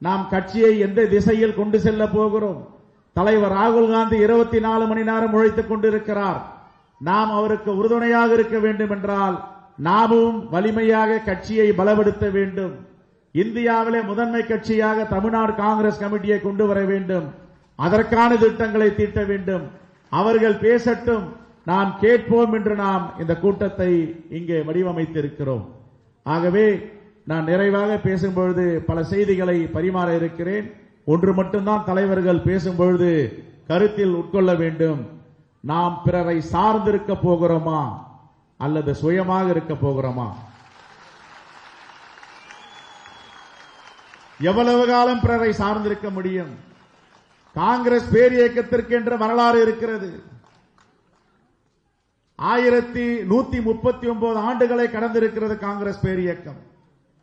நாம் கட்சியை எந்த திசையில் கொண்டு செல்ல போகிறோம்? தலைவர் ராகுல் காந்தி இருபத்தி நாலு மணி நேரம் உழைத்துக் கொண்டிருக்கிறார். நாம் அவருக்கு உறுதுணையாக இருக்க வேண்டும் என்றால் நாமும் வலிமையாக கட்சியை பலப்படுத்த வேண்டும். இந்தியாவிலே முதன்மை கட்சியாக தமிழ்நாடு காங்கிரஸ் கமிட்டியை கொண்டு வர வேண்டும். அதற்கான திட்டங்களை தீட்ட வேண்டும். அவர்கள் பேசட்டும். நாம் கேட்போம் என்று நாம் இந்த கூட்டத்தை இங்கே வடிவமைத்திருக்கிறோம். ஆகவே நான் நிறைவாக பேசும்பொழுது பல செய்திகளை பரிமாற இருக்கிறேன். ஒன்று மட்டும்தான் தலைவர்கள் பேசும்பொழுது கருத்தில் உட்கொள்ள வேண்டும். நாம் பிறரை சார்ந்திருக்க போகிறோமா? அல்லது சுயமாக இருக்க போகிறோமா? எவ்வளவு காலம் பிறரை சார்ந்திருக்க முடியும்? காங்கிரஸ் பேர் இயக்கத்திற்கு என்ற வரலாறு இருக்கிறது. ஆயிரத்தி நூத்தி முப்பத்தி ஒன்பது ஆண்டுகளை கடந்திருக்கிறது காங்கிரஸ் பேர்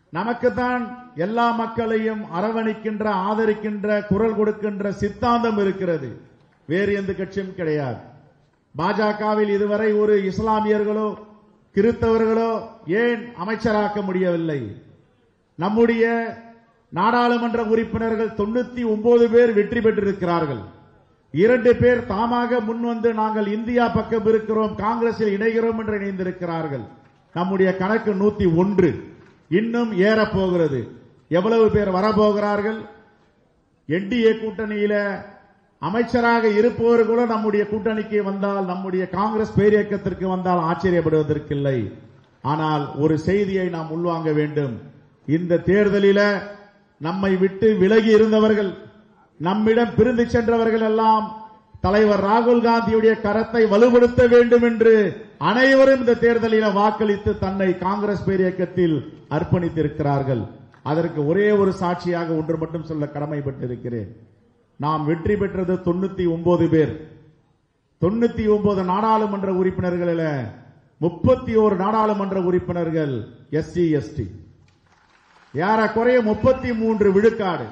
நமக்கு தான் எல்லா மக்களையும் அரவணைக்கின்ற ஆதரிக்கின்ற குரல் கொடுக்கின்ற சித்தாந்தம் இருக்கிறது. வேறு எந்த கட்சியும் கிடையாது. பாஜகவில் இதுவரை ஒரு இஸ்லாமியர்களோ கிறித்தவர்களோ ஏன் அமைச்சராக்க முடியவில்லை? நம்முடைய நாடாளுமன்ற உறுப்பினர்கள் தொண்ணூத்தி ஒன்பது பேர் வெற்றி பெற்றிருக்கிறார்கள். இரண்டு பேர் தாமாக முன்வந்து நாங்கள் இந்தியா பக்கம் இருக்கிறோம் காங்கிரஸில் இணைகிறோம் என்று இணைந்திருக்கிறார்கள். நம்முடைய கணக்கு நூத்தி ஒன்று. இன்னும் ஏறப் போகிறது எவ்வளவு பேர் வரப்போகிறார்கள்? என்டிஏ கூட்டணியில அமைச்சராக இருப்பவர் கூட நம்முடைய கூட்டணிக்கு வந்தால் நம்முடைய காங்கிரஸ் பேரியக்கத்திற்கு வந்தால் ஆச்சரியப்படுவதற்கில்லை. ஆனால் ஒரு செய்தியை நாம் உள்வாங்க வேண்டும். இந்த தேர்தலில நம்மை விட்டு விலகி இருந்தவர்கள் நம்மிடம் பிரிந்து சென்றவர்கள் எல்லாம் தலைவர் ராகுல் காந்தியுடைய கரத்தை வலுப்படுத்த வேண்டும் என்று அனைவரும் இந்த தேர்தலில் வாக்களித்து தன்னை காங்கிரஸ் பேரியக்கத்தில் அர்ப்பணித்திருக்கிறார்கள். அதற்கு ஒரே ஒரு சாட்சியாக ஒன்று மட்டும் சொல்ல கடமைப்பட்டிருக்கிறேன். நாம் வெற்றி பெற்றது தொண்ணூத்தி ஒன்பது பேர். தொண்ணூத்தி ஒன்பது நாடாளுமன்ற உறுப்பினர்களில் முப்பத்தி ஓரு நாடாளுமன்ற உறுப்பினர்கள் எஸ்சி எஸ்டி ஏறக்குறைய முப்பத்தி மூன்று விழுக்காடு.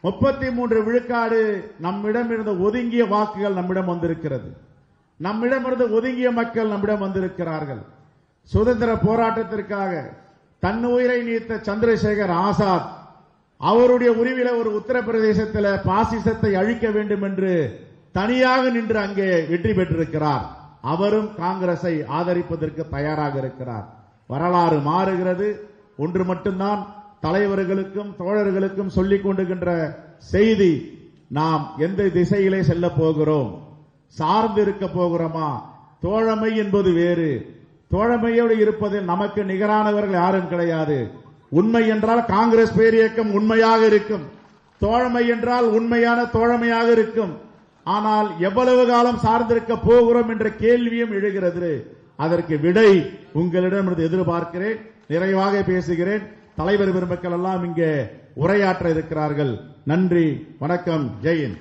முப்பத்தி மூன்று விழுக்காடு நம்மிடம் இருந்த ஒதுங்கிய வாக்குகள் நம்மிடம் வந்திருக்கிறது. நம்மிடமிருந்து ஒதுங்கிய மக்கள் நம்மிடம் வந்திருக்கிறார்கள். சுதந்திர போராட்டத்திற்காக தன் உயிரை நீத்த சந்திரசேகர் ஆசாத் அவருடைய உரிமையில ஒரு உத்தரப்பிரதேசத்தில் பாசிசத்தை அழிக்க வேண்டும் என்று தனியாக நின்று அங்கே வெற்றி பெற்றிருக்கிறார். அவரும் காங்கிரஸை ஆதரிப்பதற்கு தயாராக இருக்கிறார். வரலாறு மாறுகிறது. ஒன்று மட்டும்தான் தலைவர்களுக்கும் தோழர்களுக்கும் சொல்லிக் கொண்டுகின்ற செய்தி நாம் எந்த திசையிலே செல்ல போகிறோம்? சார்ந்து இருக்க போகிறோமா? தோழமை என்பது வேறு. தோழமையோடு இருப்பதில் நமக்கு நிகரானவர்கள் யாரும் கிடையாது. உண்மை என்றால் காங்கிரஸ் பேர் இயக்கம் உண்மையாக இருக்கும். தோழமை என்றால் உண்மையான தோழமையாக இருக்கும். ஆனால் எவ்வளவு காலம் சார்ந்திருக்க போகிறோம் என்ற கேள்வியும் எழுகிறது. அதற்கு விடை உங்களிடமிருந்து எதிர்பார்க்கிறேன். நிறைவாக பேசுகிறேன். தலைவர் பெருமக்கள் எல்லாம் இங்கே உரையாற்ற இருக்கிறார்கள். நன்றி வணக்கம் ஜெயின்